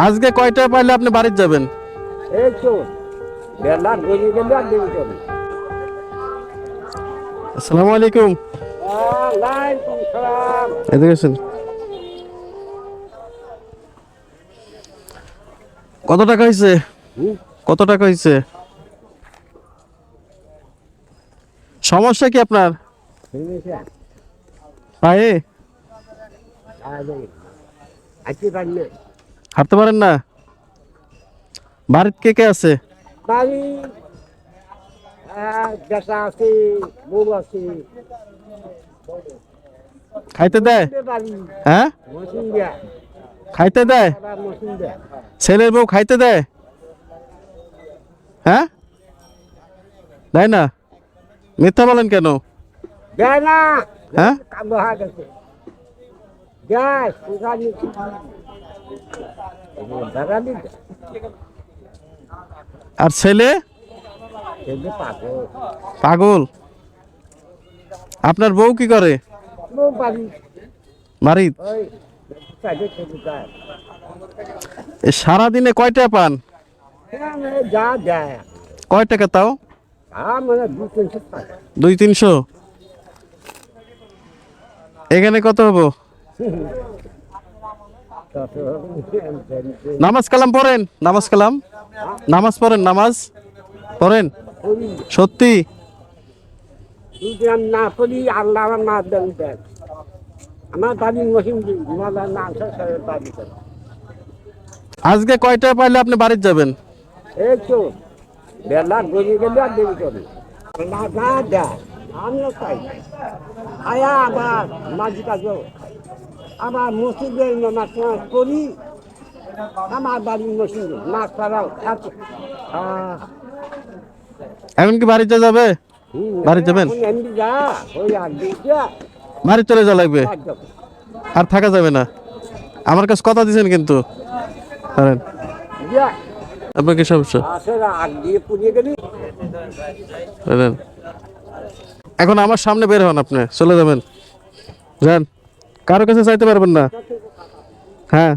আজকে কয়টা পাইলে আপনি বাড়িতে যাবেন? এই তো আসসালামু আলাইকুম। এদিকে কত টাকা হয়েছে কত টাকা হয়েছে সমস্যা কি আপনার? পায়ে? আজকে হাঁটতে পারেন না? বাড়িতে কে কে আছে? বাড়ি বেসা আছে বউ আছে। খাইতে দেয়? হ্যাঁ? খাইতে দেয়? ছেলের বউ খাইতে দেয়? হ্যাঁ? দেয় না? মিথ্যা বলেন কেন? দেয় না। হ্যাঁ? আর ছেলে? পাগল। আপনার বউ কি করে? বউ বাড়ি বাড়িত ওই সাইডে ছেলে যায় এ সারাদিনে কয়টা পান? কয় টাকা তাও? দুই তিনশো। এখানে কত হব? নামাজ কালাম পড়েন নামাজ কালাম। নামাজ পড়েন নামাজ পড়েন। সত্যি। না আল্লাহ আমার না দেন আমার না বাড়ি আজকে কয়টা পাইলে আপনি বাড়িতে যাবেন? এই তো বেলা গড়িয়ে গেলে আর দেরি করে। আল্লাহ যা দেয় আমিও চাই আয়া আবার মাঝি কাজও। আবার মসজিদের নামাজ করি। আমার বাড়ির মসজিদে মাছ ছাড়াও আছে এখন কি বাড়িতে যাবে? বাড়ি যাবেন? বাড়ি চলে যাওয়া লাগবে? আর থাকা যাবে না? আমার কাছে কথা দিয়েছেন কিন্তু। ধরেন। যা, আপনার কি সমস্যা? এখন আমার সামনে বের হন আপনি। চলে যাবেন। যান। কারও কাছে চাইতে পারবেন না? হ্যাঁ।